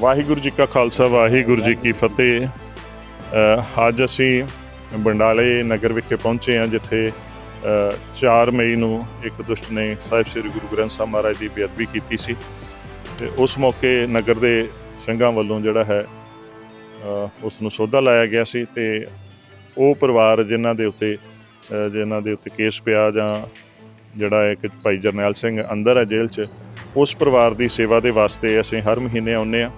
ਵਾਹਿਗੁਰੂ ਜੀ ਕਾ ਖਾਲਸਾ ਵਾਹਿਗੁਰੂ ਜੀ ਕੀ ਫਤਿਹ। ਅੱਜ ਅਸੀਂ ਬੰਡਾਲੇ ਨਗਰ ਵਿਖੇ ਪਹੁੰਚੇ ਹਾਂ ਜਿੱਥੇ ਅ, 4 ਮਈ ਨੂੰ ਇੱਕ ਦੁਸ਼ਟ ਨੇ ਸਾਹਿਬ ਸ੍ਰੀ ਗੁਰੂ ਗ੍ਰੰਥ ਸਾਹਿਬ ਮਹਾਰਾਜ ਦੀ ਬੇਅਦਬੀ ਕੀਤੀ ਸੀ। ਤੇ ਉਸ ਮੌਕੇ ਨਗਰ ਦੇ ਸਿੰਘਾਂ ਵੱਲੋਂ ਜਿਹੜਾ ਹੈ ਉਸ ਨੂੰ ਸੋਧਾ ਲਾਇਆ ਗਿਆ ਸੀ ਤੇ ਉਹ ਪਰਿਵਾਰ ਜਿਨ੍ਹਾਂ ਦੇ ਉੱਤੇ ਅ, ਜਿਨ੍ਹਾਂ ਦੇ ਉੱਤੇ ਕੇਸ ਪਿਆ ਜਾਂ ਜਿਹੜਾ ਇੱਕ ਭਾਈ ਜਰਨੈਲ ਸਿੰਘ ਅੰਦਰ ਹੈ ਜੇਲ੍ਹ 'ਚ ਉਸ ਪਰਿਵਾਰ ਦੀ ਸੇਵਾ ਦੇ ਵਾਸਤੇ ਅਸੀਂ ਹਰ ਮਹੀਨੇ ਆਉਂਦੇ ਆ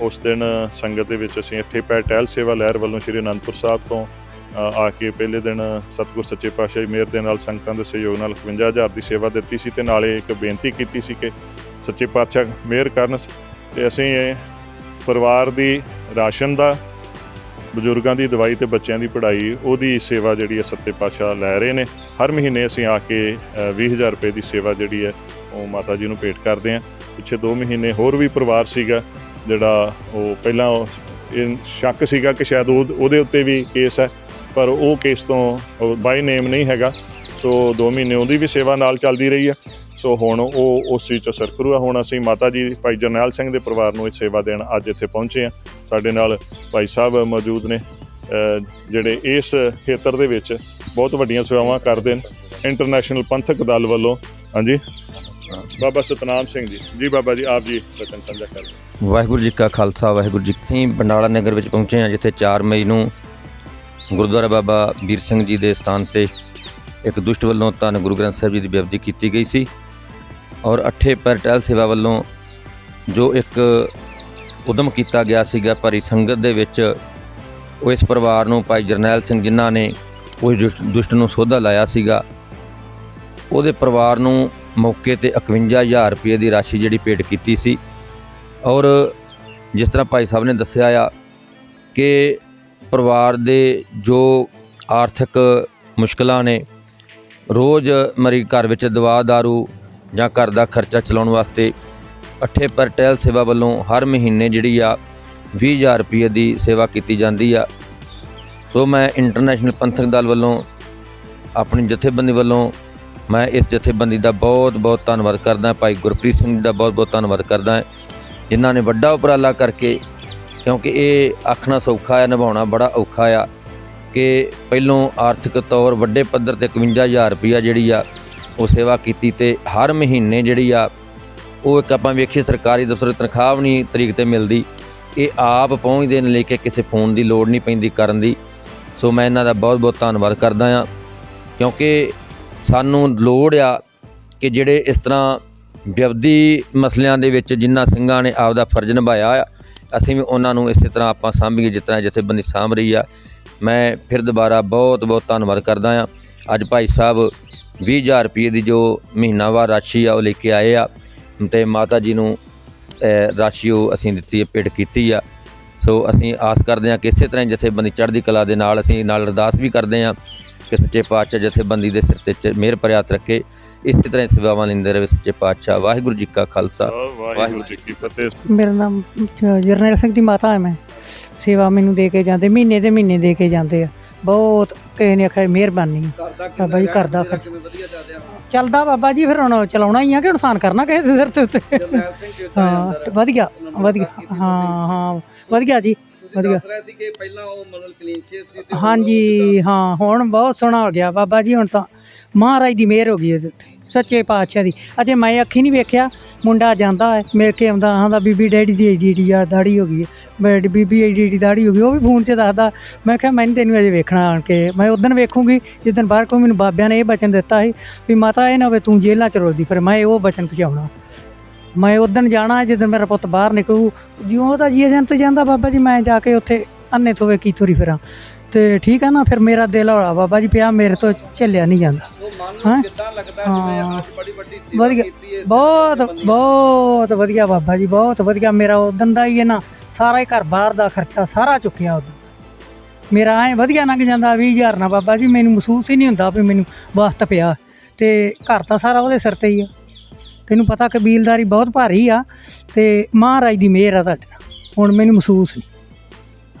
ਉਸ ਦਿਨ ਸੰਗਤ ਦੇ ਵਿੱਚ ਅਸੀਂ ਇੱਥੇ ਪੈ ਸੇਵਾ ਲਹਿਰ ਵੱਲੋਂ ਸ਼੍ਰੀ ਅਨੰਦਪੁਰ ਸਾਹਿਬ ਤੋਂ ਆ ਕੇ ਪਹਿਲੇ ਦਿਨ ਸਤਿਗੁਰ ਸੱਚੇ ਪਾਤਸ਼ਾਹ ਦੀ ਮਿਹਰ ਦੇ ਨਾਲ ਸੰਗਤਾਂ ਦੇ ਸਹਿਯੋਗ ਨਾਲ 51000 ਦੀ ਸੇਵਾ ਦਿੱਤੀ ਸੀ ਤੇ ਨਾਲੇ ਇੱਕ ਬੇਨਤੀ ਕੀਤੀ ਸੀ ਕਿ ਸੱਚੇ ਪਾਤਸ਼ਾਹ ਮਿਹਰ ਕਰਨ। ਤੇ ਅਸੀਂ ਪਰਿਵਾਰ ਦੀ ਰਾਸ਼ਨ ਦਾ ਬਜ਼ੁਰਗਾਂ ਦੀ ਦਵਾਈ ਤੇ ਬੱਚਿਆਂ ਦੀ ਪੜ੍ਹਾਈ ਉਹਦੀ ਸੇਵਾ ਜਿਹੜੀ ਹੈ ਸੱਚੇ ਪਾਤਸ਼ਾਹ ਲੈ ਰਹੇ ਨੇ। ਹਰ ਮਹੀਨੇ ਅਸੀਂ ਆ ਕੇ ਅ, 20000 ਰੁਪਏ ਦੀ ਸੇਵਾ ਜਿਹੜੀ ਹੈ ਉਹ ਮਾਤਾ ਜੀ ਨੂੰ ਭੇਟ ਕਰਦੇ ਹਾਂ ਪਿੱਛੇ 2 ਮਹੀਨੇ ਹੋਰ ਵੀ ਪਰਿਵਾਰ ਸੀਗਾ, ਜਿਹੜਾ ਉਹ ਪਹਿਲਾਂ ਉਹ ਇਹ ਸ਼ੱਕ ਸੀਗਾ ਕਿ ਸ਼ਾਇਦ ਉਹਦੇ ਉੱਤੇ ਵੀ ਕੇਸ ਹੈ, ਪਰ ਉਹ ਕੇਸ ਤੋਂ ਬਾਈ ਨੇਮ ਨਹੀਂ ਹੈਗਾ। ਸੋ 2 ਮਹੀਨੇ ਉਹਦੀ ਵੀ ਸੇਵਾ ਨਾਲ ਚੱਲਦੀ ਰਹੀ ਆ। ਸੋ ਹੁਣ ਉਹ ਉਸ ਚੀਜ਼ ਤੋਂ ਸਰਕਰੂ ਆ। ਹੁਣ ਅਸੀਂ ਮਾਤਾ ਜੀ, ਭਾਈ ਜਰਨੈਲ ਸਿੰਘ ਦੇ ਪਰਿਵਾਰ ਨੂੰ ਇਹ ਸੇਵਾ ਦੇਣ ਅੱਜ ਇੱਥੇ ਪਹੁੰਚੇ ਹਾਂ ਸਾਡੇ ਨਾਲ ਭਾਈ ਸਾਹਿਬ ਮੌਜੂਦ ਨੇ ਜਿਹੜੇ ਇਸ ਖੇਤਰ ਦੇ ਵਿੱਚ ਬਹੁਤ ਵੱਡੀਆਂ ਸੇਵਾਵਾਂ ਕਰਦੇ ਨੇ। ਇੰਟਰਨੈਸ਼ਨਲ ਪੰਥਕ ਦਲ ਵੱਲੋਂ। ਹਾਂਜੀ। ਬਾਬਾ ਸਤਨਾਮ ਸਿੰਘ ਜੀ। ਜੀ ਬਾਬਾ ਜੀ, ਆਪ ਜੀ ਬਚਨ ਸਾਂਝਾ ਕਰ ਵਾਹਿਗੁਰੂ ਜੀ ਕਾ ਖਾਲਸਾ, ਵਾਹਿਗੁਰੂ ਜੀ ਕੀ ਅਸੀਂ ਬੰਡਾਲਾ ਨਗਰ ਵਿੱਚ ਪਹੁੰਚੇ ਹਾਂ, ਜਿੱਥੇ 4 ਮਈ ਨੂੰ ਗੁਰਦੁਆਰਾ ਬਾਬਾ ਵੀਰ ਸਿੰਘ ਜੀ ਦੇ ਸਥਾਨ ਤੇ ਇੱਕ ਦੁਸ਼ਟ ਵੱਲੋਂ ਧੰਨ ਗੁਰੂ ਗ੍ਰੰਥ ਸਾਹਿਬ ਜੀ ਦੀ ਬੇਅਦਬੀ ਕੀਤੀ ਗਈ ਸੀ। ਔਰ ਅੱਠੇ ਪੈਰ ਟਹਿਲ ਸੇਵਾ ਵੱਲੋਂ ਜੋ ਇੱਕ ਉਦਮ ਕੀਤਾ ਗਿਆ ਸੀਗਾ ਭਰੀ ਸੰਗਤ ਦੇ ਵਿੱਚ, ਉਹ ਇਸ ਪਰਿਵਾਰ ਨੂੰ ਭਾਈ ਜਰਨੈਲ ਸਿੰਘ ਜਿਨ੍ਹਾਂ ਨੇ ਉਸ ਦੁਸ਼ਟ- ਦੁਸ਼ਟ ਨੂੰ ਸੋਧਾ ਲਾਇਆ ਸੀਗਾ, ਉਹਦੇ ਪਰਿਵਾਰ ਨੂੰ ਮੌਕੇ ਤੇ 51000 ਰੁਪਏ ਦੀ ਰਾਸ਼ੀ ਜਿਹੜੀ ਪੇਟ ਕੀਤੀ ਸੀ। ਔਰ ਜਿਸ ਤਰ੍ਹਾਂ ਭਾਈ ਸਾਹਿਬ ਨੇ ਦੱਸਿਆ ਆ ਕਿ ਪਰਿਵਾਰ ਦੇ ਜੋ ਆਰਥਿਕ ਮੁਸ਼ਕਲਾਂ ਨੇ, ਰੋਜ਼ ਮਰੀ ਘਰ ਵਿੱਚ ਦਵਾ ਦਾਰੂ ਜਾਂ ਘਰ ਦਾ ਖਰਚਾ ਚਲਾਉਣ ਵਾਸਤੇ ਅੱਠੇ ਪਰ ਟਹਿਲ ਸੇਵਾ ਵੱਲੋਂ ਹਰ ਮਹੀਨੇ ਜਿਹੜੀ ਆ 20000 ਰੁਪਏ ਦੀ ਸੇਵਾ ਕੀਤੀ ਜਾਂਦੀ ਆ। ਸੋ ਮੈਂ ਇੰਟਰਨੈਸ਼ਨਲ ਪੰਥਕ ਦਲ ਵੱਲੋਂ ਆਪਣੀ ਜਥੇਬੰਦੀ ਵੱਲੋਂ ਮੈਂ ਇਸ ਜਥੇਬੰਦੀ ਦਾ ਬਹੁਤ ਬਹੁਤ ਧੰਨਵਾਦ ਕਰਦਾ, ਭਾਈ ਗੁਰਪ੍ਰੀਤ ਸਿੰਘ ਜੀ ਦਾ ਬਹੁਤ ਬਹੁਤ ਧੰਨਵਾਦ ਕਰਦਾ। ਜਿਨ੍ਹਾਂ ਨੇ ਵੱਡਾ ਉਪਰਾਲਾ ਕਰਕੇ, ਕਿਉਂਕਿ ਇਹ ਆਖਣਾ ਸੌਖਾ ਆ, ਨਿਭਾਉਣਾ ਬੜਾ ਔਖਾ ਆ, ਕਿ ਪਹਿਲੋਂ ਆਰਥਿਕ ਤੌਰ ਵੱਡੇ ਪੱਧਰ ਤੇ 51000 ਰੁਪਇਆ ਜਿਹੜੀ ਆ, ਉਹ ਸੇਵਾ ਕੀਤੀ ਤੇ ਹਰ ਮਹੀਨੇ ਜਿਹੜੀ ਆ, ਉਹ ਇੱਕ ਆਪਾਂ ਵੇਖੀਏ ਸਰਕਾਰੀ ਦਫ਼ਤਰ ਤਨਖਾਹ ਵੀ ਨਹੀਂ ਤਰੀਕ ਤੇ ਮਿਲਦੀ। ਇਹ ਆਪ ਪਹੁੰਚਦੇ ਨੇ ਲੈ ਕੇ ਕਿਸੇ ਫੋਨ ਦੀ ਲੋੜ ਨਹੀਂ ਪੈਂਦੀ ਕਰਨ ਦੀ। ਸੋ ਮੈਂ ਇਹਨਾਂ ਦਾ ਬਹੁਤ ਬਹੁਤ ਧੰਨਵਾਦ ਕਰਦਾ ਆ, ਕਿਉਂਕਿ ਸਾਨੂੰ ਲੋੜ ਆ ਕਿ ਜਿਹੜੇ ਇਸ ਤਰ੍ਹਾਂ ਵਿਅਵਧੀ ਮਸਲਿਆਂ ਦੇ ਵਿੱਚ ਜਿਨ੍ਹਾਂ ਸਿੰਘਾਂ ਨੇ ਆਪਦਾ ਫਰਜ਼ ਨਿਭਾਇਆ ਆ, ਅਸੀਂ ਵੀ ਉਹਨਾਂ ਨੂੰ ਇਸੇ ਤਰ੍ਹਾਂ ਆਪਾਂ ਸਾਂਭੀਏ ਜਿਸ ਤਰ੍ਹਾਂ ਜਥੇਬੰਦੀ ਸਾਂਭ ਰਹੀ ਆ। ਮੈਂ ਫਿਰ ਦੁਬਾਰਾ ਬਹੁਤ ਬਹੁਤ ਧੰਨਵਾਦ ਕਰਦਾ ਆ। ਅੱਜ ਭਾਈ ਸਾਹਿਬ 20000 ਰੁਪਏ ਦੀ ਜੋ ਮਹੀਨਾਵਾਰ ਰਾਸ਼ੀ ਆ ਉਹ ਲੈ ਕੇ ਆਏ ਆ ਤੇ ਮਾਤਾ ਜੀ ਨੂੰ ਰਾਸ਼ੀ ਉਹ ਅਸੀਂ ਦਿੱਤੀ ਹੈ, ਭੇਟ ਕੀਤੀ ਆ। ਸੋ ਅਸੀਂ ਆਸ ਕਰਦੇ ਹਾਂ ਕਿ ਇਸੇ ਤਰ੍ਹਾਂ ਜਥੇਬੰਦੀ ਚੜ੍ਹਦੀ ਕਲਾ ਦੇ ਨਾਲ ਅਸੀਂ ਨਾਲ ਅਰਦਾਸ ਵੀ ਕਰਦੇ ਹਾਂ ਕਿ ਸੱਚੇ ਪਾਤਸ਼ਾਹ ਜਥੇਬੰਦੀ ਦੇ ਸਿਰ ਤੇ ਮਿਹਰ ਭਰਿਆ ਹੱਥ ਰੱਖੇ। ਇਸੇ ਤਰ੍ਹਾਂ ਸੇਵਾਵਾਂ ਲੈਂਦੇ ਰਹੇ ਸੱਚੇ ਪਾਤਸ਼ਾਹ। ਵਾਹਿਗੁਰੂ ਜੀ ਕਾ ਖਾਲਸਾ। ਵਾਹਿਗੁਰੂ ਜੀ ਕੀ ਫਤਿਹ। ਮੇਰਾ ਨਾਮ ਜਰਨੈਲ ਸਿੰਘ ਦੀ ਮਾਤਾ ਹੈ ਮੈਂ ਸੇਵਾ ਮੈਨੂੰ ਦੇ ਕੇ ਜਾਂਦੇ ਮਹੀਨੇ ਦੇ ਮਹੀਨੇ ਦੇ ਕੇ ਜਾਂਦੇ ਆ। ਬਹੁਤ ਕਿਸੇ ਨੇ ਆਖਿਆ ਮਿਹਰਬਾਨੀ। ਬਾਬਾ ਜੀ ਘਰ ਦਾ ਖਰਚ ਚੱਲਦਾ ਬਾਬਾ ਜੀ ਫਿਰ ਹੁਣ ਚਲਾਉਣਾ ਹੀ ਆ ਕਿ ਨੁਕਸਾਨ ਕਰਨਾ ਕਿਸੇ ਦੇ ਸਿਰ ਤੇ ਉੱਤੇ? ਹਾਂ ਵਧੀਆ ਵਧੀਆ। ਹਾਂ ਹਾਂ ਵਧੀਆ ਜੀ। ਵਧੀਆ। ਹਾਂਜੀ ਹਾਂ ਹੁਣ ਬਹੁਤ ਸੋਹਣਾ ਹੋ ਗਿਆ ਬਾਬਾ ਜੀ ਹੁਣ ਤਾਂ ਮਹਾਰਾਜ ਦੀ ਮਿਹਰ ਹੋ ਗਈ ਇਹਦੇ ਉੱਤੇ ਸੱਚੇ ਪਾਤਸ਼ਾਹ ਦੀ। ਅਜੇ ਮੈਂ ਅੱਖੀ ਨਹੀਂ ਵੇਖਿਆ ਮੁੰਡਾ ਜਾਂਦਾ ਹੈ ਮੇਰੇ ਕੇ ਆਉਂਦਾ ਆਂਦਾ ਬੀਬੀ ਡੈਡੀ ਦੀ ਏਡੀ ਏਡੀ ਯਾਰ ਦਾੜੀ ਹੋ ਗਈ ਹੈ। ਮੇਰੀ ਬੀਬੀ ਏਡੀ ਏਡੀ ਦਾੜੀ ਹੋ ਗਈ ਉਹ ਵੀ ਫੋਨ 'ਚ ਦੱਸਦਾ ਮੈਂ ਕਿਹਾ ਮੈਂ ਤੈਨੂੰ ਅਜੇ ਵੇਖਣਾ ਆਣ ਕੇ ਮੈਂ ਉਦੋਂ ਵੇਖੂੰਗੀ ਜਿੱਦਣ ਬਾਹਰ ਕੋ ਮੈਨੂੰ ਬਾਬਿਆਂ ਨੇ ਇਹ ਬਚਨ ਦਿੱਤਾ ਸੀ ਵੀ ਮਾਤਾ ਇਹ ਨਾ ਹੋਵੇ ਤੂੰ ਜੇਲ੍ਹਾਂ 'ਚ ਰੋਲਦੀ ਫਿਰ ਮੈਂ ਉਹ ਬਚਨ ਪਹੁੰਚਾਉਣਾ। ਮੈਂ ਉਦੋਂ ਜਾਣਾ ਜਦੋਂ ਮੇਰਾ ਪੁੱਤ ਬਾਹਰ ਨਿਕਲੂ। ਜਿਉਂ ਉਹਦਾ ਜੀ ਏਜੰਟ ਜਾਂਦਾ ਬਾਬਾ ਜੀ ਮੈਂ ਜਾ ਕੇ ਉੱਥੇ ਅੰਨੇ ਤੋਵੇ ਕੀ ਤੁਰੀ ਫਿਰਾਂ। ਤੇ ਠੀਕ ਆ ਨਾ ਫਿਰ ਮੇਰਾ ਦਿਲ ਹੌਲਾ ਬਾਬਾ ਜੀ ਪਿਆ ਮੇਰੇ ਤੋਂ ਝੱਲਿਆ ਨਹੀਂ ਜਾਂਦਾ। ਹਾਂ? ਹਾਂ ਵਧੀਆ। ਬਹੁਤ ਬਹੁਤ ਵਧੀਆ ਬਾਬਾ ਜੀ ਬਹੁਤ ਵਧੀਆ। ਮੇਰਾ ਉਦੋਂ ਦਾ ਹੀ ਹੈ ਨਾ ਸਾਰਾ ਹੀ ਘਰ ਬਾਹਰ ਦਾ ਖਰਚਾ ਸਾਰਾ ਚੁੱਕਿਆ ਉਦੋਂ ਮੇਰਾ ਐ ਵਧੀਆ ਲੰਘ ਜਾਂਦਾ 20000 ਨਾ ਬਾਬਾ ਜੀ ਮੈਨੂੰ ਮਹਿਸੂਸ ਹੀ ਨਹੀਂ ਹੁੰਦਾ ਵੀ ਮੈਨੂੰ ਵਕਤ ਪਿਆ। ਤੇ ਘਰ ਤਾਂ ਸਾਰਾ ਉਹਦੇ ਸਿਰ ਤੇ ਹੀ ਆ। ਤੈਨੂੰ ਪਤਾ ਕਬੀਲਦਾਰੀ ਬਹੁਤ ਭਾਰੀ ਆ ਤੇ ਮਹਾਰਾਜ ਦੀ ਮਿਹਰ ਆ ਤੁਹਾਡੇ ਨਾਲ। ਹੁਣ ਮੈਨੂੰ ਮਹਿਸੂਸ ਨਹੀਂ।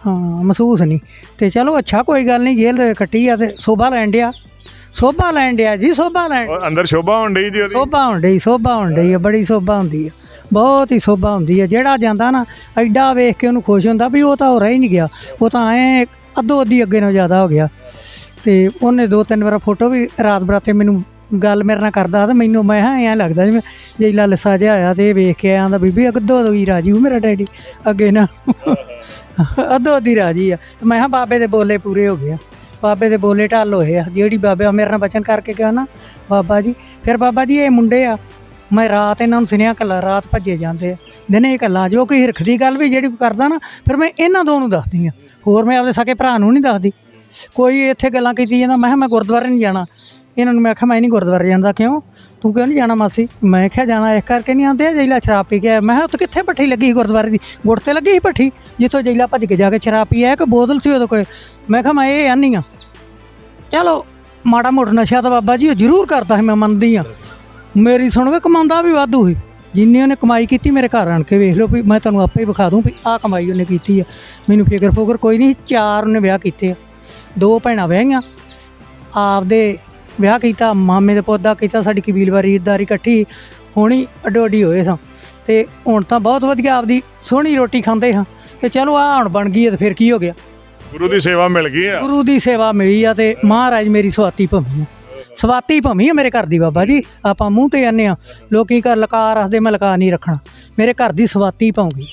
ਹਾਂ ਮਹਿਸੂਸ ਨਹੀਂ। ਤੇ ਚਲੋ ਅੱਛਾ ਕੋਈ ਗੱਲ ਨਹੀਂ ਜੇਲ੍ਹ ਕੱਟੀ ਆ ਤੇ ਸੋਭਾ ਲੈਣ ਡਿਆ। ਸੋਭਾ ਲੈਣ ਡਿਆ ਜੀ ਸੋਭਾ ਲੈਣ। ਅੰਦਰ ਸ਼ੋਭਾ ਹੋਣ ਡਈ ਜੀ ਉਹਦੀ? ਸੋਭਾ ਹੋਣ ਡਈ ਸੋਭਾ ਹੋਣ ਡਈ ਆ ਬੜੀ ਸੋਭਾ ਹੁੰਦੀ ਆ। ਬਹੁਤ ਹੀ ਸੋਭਾ ਹੁੰਦੀ ਹੈ ਜਿਹੜਾ ਜਾਂਦਾ ਨਾ ਐਡਾ ਵੇਖ ਕੇ ਉਹਨੂੰ ਖੁਸ਼ ਹੁੰਦਾ ਵੀ ਉਹ ਤਾਂ ਹੋ ਹੀ ਨਹੀਂ ਗਿਆ। ਉਹ ਤਾਂ ਐ ਅੱਧੋ ਅੱਧੀ ਅੱਗੇ ਨਾਲੋਂ ਜ਼ਿਆਦਾ ਹੋ ਗਿਆ। ਤੇ ਉਹਨੇ ਦੋ ਤਿੰਨ ਵਾਰ ਫੋਟੋ ਵੀ ਰਾਤ ਬਰਾਤੇ ਮੈਨੂੰ ਗੱਲ ਮੇਰੇ ਨਾਲ ਕਰਦਾ ਤਾਂ ਮੈਨੂੰ ਮੈਂ ਹਾਂ ਐਂ ਲੱਗਦਾ ਜਿਵੇਂ ਜੇਲਾ ਲਸਾ ਜਿਹਾ ਆਇਆ ਤੇ ਇਹ ਵੇਖ ਕੇ ਆਂਦਾ ਬੀਬੀ ਅੱਧੋ ਅੱਧੀ ਰਾਜੀ ਹੂੰ ਮੇਰਾ ਡੈਡੀ, ਅੱਗੇ ਨਾ। ਅੱਧੋ ਅੱਧੀ ਰਾਜੀ ਆ। ਤੇ ਮੈਂ ਹਾਂ ਬਾਬੇ ਦੇ ਬੋਲੇ ਪੂਰੇ ਹੋ ਗਏ ਆ। ਬਾਬੇ ਦੇ ਬੋਲੇ ਢੱਲ ਹੋਏ ਆ। ਜਿਹੜੀ ਬਾਬੇ ਮੇਰੇ ਨਾਲ ਬਚਨ ਕਰਕੇ ਗਿਆ ਨਾ, ਬਾਬਾ ਜੀ। ਫਿਰ ਬਾਬਾ ਜੀ ਇਹ ਮੁੰਡੇ ਆ, ਮੈਂ ਰਾਤ ਇਹਨਾਂ ਨੂੰ ਸੁਨੇਹਾ ਕੱਲਾ, ਰਾਤ ਭੱਜੇ ਜਾਂਦੇ ਆ। ਦਿਨੇ ਕੱਲਾ ਜੋ ਕੋਈ ਹਿਰਖ ਦੀ ਗੱਲ ਵੀ ਜਿਹੜੀ ਕੋਈ ਕਰਦਾ ਨਾ, ਫਿਰ ਮੈਂ ਇਹਨਾਂ ਦੋ ਨੂੰ ਦੱਸਦੀ ਆ। ਹੋਰ ਮੈਂ ਆਪਦੇ ਸਕੇ ਭਰਾ ਨੂੰ ਨਹੀਂ ਦੱਸਦੀ। ਕੋਈ ਇੱਥੇ ਗੱਲਾਂ ਕੀਤੀ ਜਾਂਦਾ, ਮੈਂ ਕਿਹਾ ਮੈਂ ਗੁਰਦੁਆਰੇ ਨਹੀਂ ਜਾਣਾ। ਇਹਨਾਂ ਨੂੰ ਮੈਂ ਆਖਿਆ, ਮੈਂ ਨਹੀਂ ਗੁਰਦੁਆਰੇ ਜਾਂਦਾ ਕਿਉਂ? ਤੂੰ ਕਿਉਂ ਨਹੀਂ ਜਾਣਾ ਮਾਸੀ? ਮੈਂ ਕਿਹਾ ਜਾਣਾ ਇਸ ਕਰਕੇ ਨਹੀਂ ਆਉਂਦੇ, ਜੈਲਾ ਸ਼ਰਾਬ ਪੀ ਕੇ ਮੈਂ ਕਿਹਾ, ਉੱਥੇ ਕਿੱਥੇ ਭੱਠੀ ਲੱਗੀ ਗੁਰਦੁਆਰੇ ਦੀ? ਗੁੜ ਤੇ ਲੱਗੀ ਸੀ ਭੱਠੀ? ਜਿੱਥੋਂ ਜੈਲਾ ਭੱਜ ਕੇ ਜਾ ਕੇ ਸ਼ਰਾਬ ਪੀ ਆਇਆ ਕਿ ਬੋਤਲ ਸੀ ਉਹਦੇ ਕੋਲੇ? ਮੈਂ ਕਿਹਾ, ਮੈਂ ਇਹ ਆਨੀ ਆ। ਚਲੋ, ਮਾੜਾ ਮੋਟਾ ਨਸ਼ਾ ਤਾਂ ਬਾਬਾ ਜੀ ਉਹ ਜ਼ਰੂਰ ਕਰਦਾ ਸੀ, ਮੈਂ ਮੰਨਦੀ ਆ। ਮੇਰੀ ਸੁਣ ਕੇ ਕਮਾਉਂਦਾ ਵੀ ਵਾਧੂ ਸੀ। ਜਿੰਨੀ ਉਹਨੇ ਕਮਾਈ ਕੀਤੀ, ਮੇਰੇ ਘਰ ਆਣ ਕੇ ਵੇਖ ਲਓ ਵੀ ਮੈਂ ਤੁਹਾਨੂੰ ਆਪੇ ਹੀ ਵਿਖਾ ਦੂੰ ਵੀ ਆਹ ਕਮਾਈ ਉਹਨੇ ਕੀਤੀ ਆ। ਮੈਨੂੰ ਫਿਕਰ ਫੋਕਰ ਕੋਈ ਨਹੀਂ, ਚਾਰ ਉਹਨੇ ਵਿਆਹ ਕੀਤੇ ਆ। ਦੋ ਭੈਣਾਂ ਵਿਆਹੀਆਂ। ਆਪਦੇ ਵਿਆਹ ਕੀਤਾ ਮਾਮੇ ਦੇ ਪੁੱਤ ਦਾ ਕੀਤਾ ਸਾਡੀ ਕਬੀਲਵਾਰੀ ਈਰਦਾਰੀ ਇਕੱਠੀ ਹੋਣੀ ਅੱਡੋ ਅੱਡੀ ਹੋਏ ਸਾਂ। ਤੇ ਹੁਣ ਤਾਂ ਬਹੁਤ ਵਧੀਆ ਆਪਦੀ ਸੋਹਣੀ ਰੋਟੀ ਖਾਂਦੇ ਹਾਂ ਤੇ ਚਲੋ ਆ ਹੁਣ ਬਣ ਗਈ ਹੈ ਤੇ ਫਿਰ ਕੀ ਹੋ ਗਿਆ? ਗੁਰੂ ਦੀ ਸੇਵਾ ਮਿਲ ਗਈ ਆ। ਗੁਰੂ ਦੀ ਸੇਵਾ ਮਿਲੀ ਆ ਤੇ ਮਹਾਰਾਜ ਮੇਰੀ ਸਵਾਤੀ ਭੰਮੀ ਆ। ਸਵਾਤੀ ਭੰਮੀ ਆ ਮੇਰੇ ਘਰ ਦੀ ਬਾਬਾ ਜੀ। ਆਪਾਂ ਮੂੰਹ ਤੇ ਆਨੇ ਆ। ਲੋਕੀ ਘਰ ਲਕਾ ਰੱਖਦੇ ਮੈਂ ਲਕਾ ਨਹੀਂ ਰੱਖਣਾ। ਮੇਰੇ ਘਰ ਦੀ ਸਵਾਤੀ ਪਾਉਂਗੀ